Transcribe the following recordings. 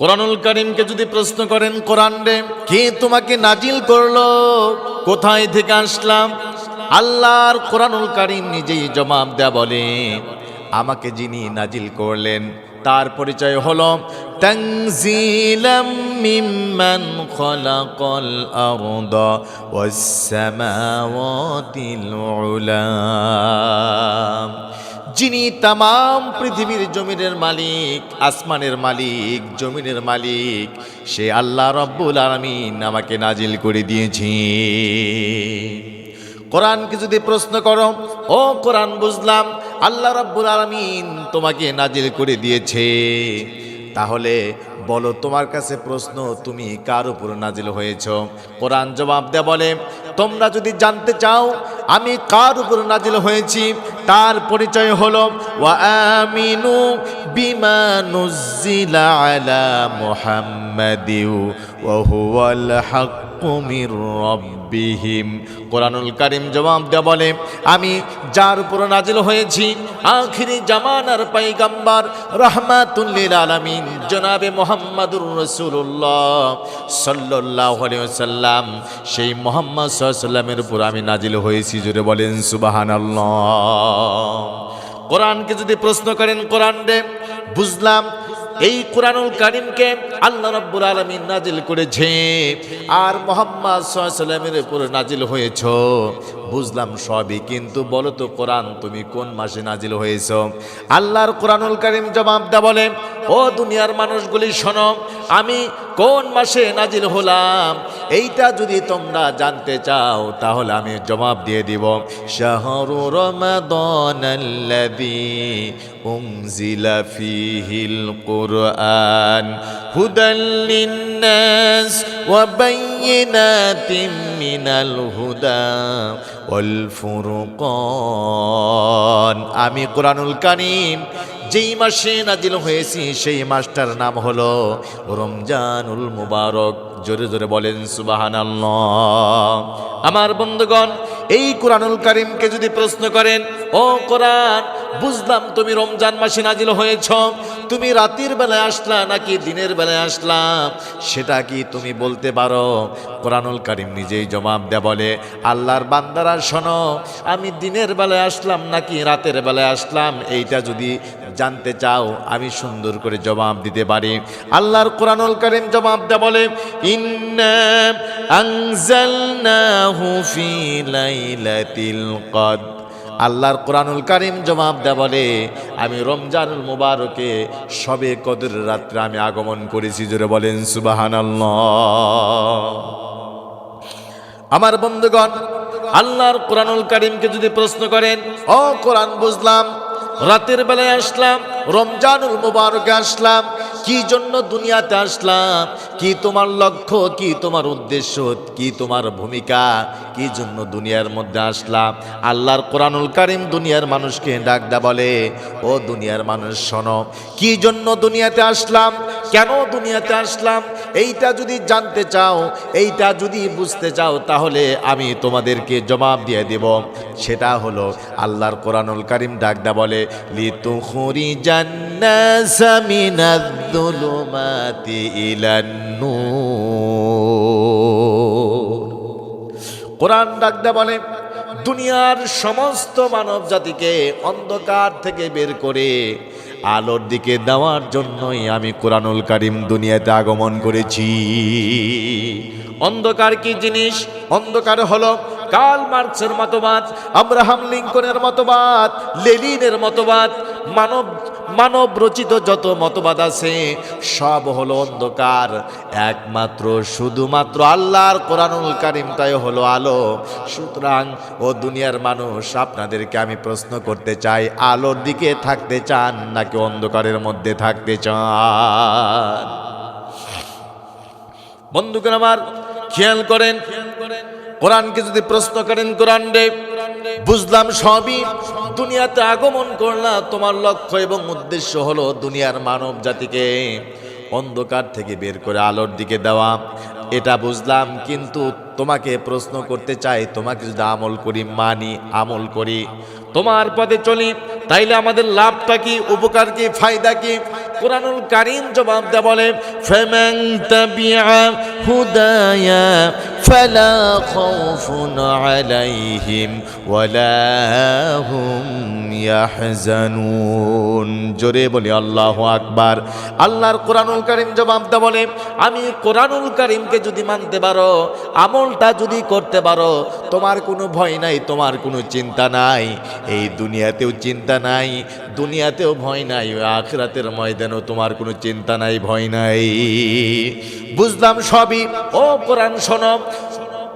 কোরআনুল করিমকে যদি প্রশ্ন করেন, কোরআন রে, কে তোমাকে নাজিল করল? কোথায় থেকে আসলাম? আল্লাহর কোরআনুল করিম নিজেই জবাব দেয়া বলে, আমাকে যিনি নাজিল করলেন, তার পরিচয় হলো খলাকাল আরদা ওয়াস যিনি তাম পৃথিবীর জমিনের মালিক, আসমানের মালিক, জমিনের মালিক, সে আল্লাহ রব্বুল আলমিন আমাকে নাজিল করে দিয়েছি কোরআনকে যদি প্রশ্ন করো, ও কোরআন বুঝলাম, আল্লাহ রব্বুল আলমিন তোমাকে নাজিল করে দিয়েছে। তাহলে বলো, তোমার কাছে প্রশ্ন, তুমি কার উপর নাজিল হয়েছ? কোরআন জবাব দেয়া বলে, তোমরা যদি জানতে চাও, আমি কার উপর নাজিল হয়েছি, তার পরিচয় হলো, ওয়া আমিনু বিমানুজিলা মুহাম্মাদিউ, ওয়া হুয়াল হাক্কু মির রাব্বিহিম। কোরআনুল কারীম জবাব দেয়া বলে, আমি যার উপর নাজিল হয়েছি, আখিরি জামানার পাইগাম্বার রহমাতুল্লিল আলামিন, জনাবে মোহাম্মদুর রসুল্লাহ সাল্লাহ সাল্লাম সেই মোহাম্মদ সাল্লামের উপর আমি নাজিল হয়েছি জুড়ে বলেন সুবাহান কোরআনকে যদি প্রশ্ন করেন, কোরআন রে বুঝলাম এই কোরআনুল কারিমকে আল্লাহ রব্বুল আলমিন নাজিল করেছে। আর মোহাম্মদ সাল্লামের উপরে নাজিল হয়েছ। বুঝলাম সবই, কিন্তু বলো তো কোরআন তুমি কোন মাসে নাজিল হয়েছ? আল্লাহর কোরআনুল কারিম জবাব দা বলে ও দুনিয়ার মানুষগুলি, শোনো, আমি কোন মাসে নাজিল হলাম? এইটা যদি তোমরা জানতে চাও, তাহলে আমি জবাব দিয়ে দিব, শাহরু রমাদান আল্লাযী উনজিলা ফীহিল কুরআন হুদাল লিন-নাস ওয়া বায়িনাতিন মিনাল হুদা আমি কোরআনুল কারীম যেই মাসে নাজিল হয়েছি, সেই মাসটার নাম হলো রমজানুল মুবারক। জোরে জোরে বলেন সুবাহান আমার বন্ধুগণ, এই কোরআনুল করিমকে যদি প্রশ্ন করেন, ও কোরআন, বুঝলাম তুমি রমজান মাসে নাজিল হয়েছ, তুমি রাতের বেলায় আসলা নাকি দিনের বেলায় আসলা? সেটা কি তুমি বলতে পারো? কোরআনুল করিম নিজেই জবাব দেয়া বলে, আল্লাহর বান্দারা শোনো, আমি দিনের বেলায় আসলাম নাকি রাতের বেলায় আসলাম? এইটা যদি জানতে চাও, আমি সুন্দর করে জবাব দিতে পারি। আল্লাহর কোরআনুল করিম জবাব দেয়া বলে আল্লাহর কোরআনুল কারিম জবাব দেয়া বলে, আমি রমজানুল মুবারকে সবে কদর রাত্রে আমি আগমন করেছি। জোরে বলেন, সুবাহানাল্লাহ। আমার বন্ধুগণ, আল্লাহর কোরআনুল কারিমকে যদি প্রশ্ন করেন, ও কোরআন, বুঝলাম রাতের বেলায় আসলাম রমজানুল মুবারকে আসলাম কি জন্য দুনিয়াতে আসলাম? কি তোমার লক্ষ্য? কি তোমার উদ্দেশ্য? কি তোমার ভূমিকা? কি জন্য দুনিয়ার মধ্যে আসলাম? আল্লাহর কোরআনুল কারিম দুনিয়ার মানুষকে ডাক ডাকদা বলে, ও দুনিয়ার মানুষ, শোনো, কি জন্য দুনিয়াতে আসলাম? কেন দুনিয়াতে আসলাম? এইটা যদি জানতে চাও, এইটা যদি বুঝতে চাও, তাহলে আমি তোমাদেরকে জবাব দিয়ে দেব। সেটা হলো, আল্লাহর কোরআনুল কারিম ডাকদা বলে লিতু খুরি জান্নাসামিনাদ্দুলুমাতি ইলান্নূর কোরআন ডাকদা বলে, দুনিয়ার সমস্ত মানব জাতিকে অন্ধকার থেকে বের করে আলোর দিকে দেওয়ার জন্যই আমি কোরআনুল কারিম দুনিয়াতে আগমন করেছি। অন্ধকার কি জিনিস? অন্ধকার হলো কার্ল মার্কসের মতবাদ, আব্রাহাম লিঙ্কনের মতবাদ লেলিনের মতবাদ মানব মানব রচিত যত মতবাদ আছে, সব হলো অন্ধকার। একমাত্র, শুধুমাত্র আল্লাহর কোরআনুল কারিমটাই হলো আলো। সুতরাং, ও দুনিয়ার মানুষ, আপনাদেরকে আমি প্রশ্ন করতে চাই, আলোর দিকে থাকতে চান নাকি অন্ধকারের মধ্যে থাকতে চান? বন্ধুগণ আমার, খেয়াল করেন, কোরআনকে যদি প্রশ্ন করেন কোরআন রে বুঝলাম সবই। দুনিয়াতে আগমন করলা, তোমার লক্ষ্য এবং উদ্দেশ্য হলো দুনিয়ার মানব জাতিকে অন্ধকার থেকে বের করে আলোর দিকে দেওয়া। এটা বুঝলাম, কিন্তু তোমাকে প্রশ্ন করতে চাই, তোমাকে যদি আমল করি মানি, আমল করি। তোমার পথে চলি, তাইলে আমাদের লাভটা কি, উপকার কি, ফায়দা কি? কোরআনুল কারিম জবাব দেয় বলে হুদায়া ফালা خوف عليهم ولا হুম ইয়াহজানুন জোরে বলি আল্লাহ আকবার। আল্লাহর কোরআনুল করিম জবাব দেয় বলে, আমি কোরআনুল করিমকে যদি মানতে পারো, আমলটা যদি করতে পারো তোমার কোনো ভয় নাই, তোমার কোনো চিন্তা নাই। এই দুনিয়াতেও চিন্তা নাই, দুনিয়াতেও ভয় নাই আখরাতের ময়দানও তোমার কোনো চিন্তা নাই, ভয় নাই। বুঝলাম সবই? ও কোরআন শোনো,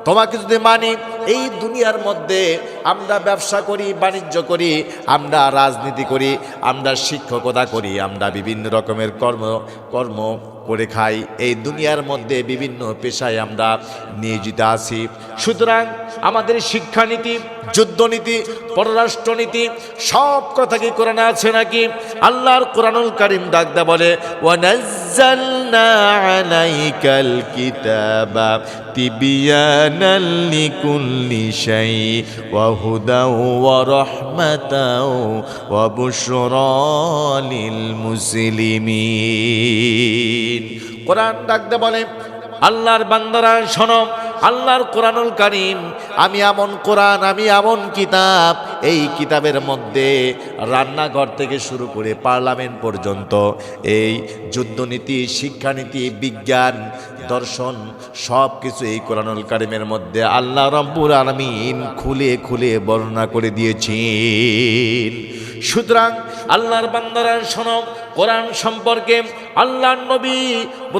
তোমাকে যদি মানি এই দুনিয়ার মধ্যে আমরা ব্যবসা করি, বাণিজ্য করি, আমরা রাজনীতি করি, আমরা শিক্ষকতা করি, আমরা বিভিন্ন রকমের কর্ম কর্ম করে খাই। এই দুনিয়ার মধ্যে বিভিন্ন পেশায় আমরা নিয়োজিত আছি। সুতরাং আমাদের শিক্ষানীতি, যুদ্ধনীতি, পররাষ্ট্রনীতি, সব কথা কি কোরআনে আছে নাকি? আল্লাহর কোরআনুল কারিম ডাকদা বলে, ওয়ানাজ্জালনা কিতাবা তিবিয়ানাল শাই ওয়া হুদাও ورحمة وبشرى للمسلمين۔ কোরআন ডাকতে বলে আল্লাহর বান্দারা শোনো আল্লাহর কোরআনুল কারিম, আমি এমন কোরআন, আমি এমন কিতাব, এই কিতাবের মধ্যে রান্নাঘর থেকে শুরু করে পার্লামেন্ট পর্যন্ত, এই যুদ্ধনীতি, শিক্ষানীতি, বিজ্ঞান, দর্শন সব কিছু এই কোরআনুল কারিমের মধ্যে আল্লাহ রব্বুল আলমিন খুলে খুলে বর্ণনা করে দিয়েছেন। সুতরাং আল্লাহর বান্দারা, শোনো কোরআন সম্পর্কে আল্লাহ নবী,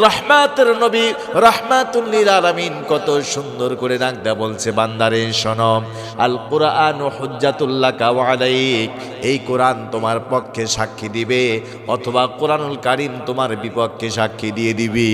রহমাতের নবী, রহমাতুল্লিল আলমিন কত সুন্দর করে ডাকদা বলছে, বান্দারে সনম আল কোরআন হজ্জাতুল্লাহ কাওয়ালাইক এই কোরআন তোমার পক্ষে সাক্ষী দিবে, অথবা কোরআনুল কারিম তোমার বিপক্ষে সাক্ষী দিয়ে দিবে।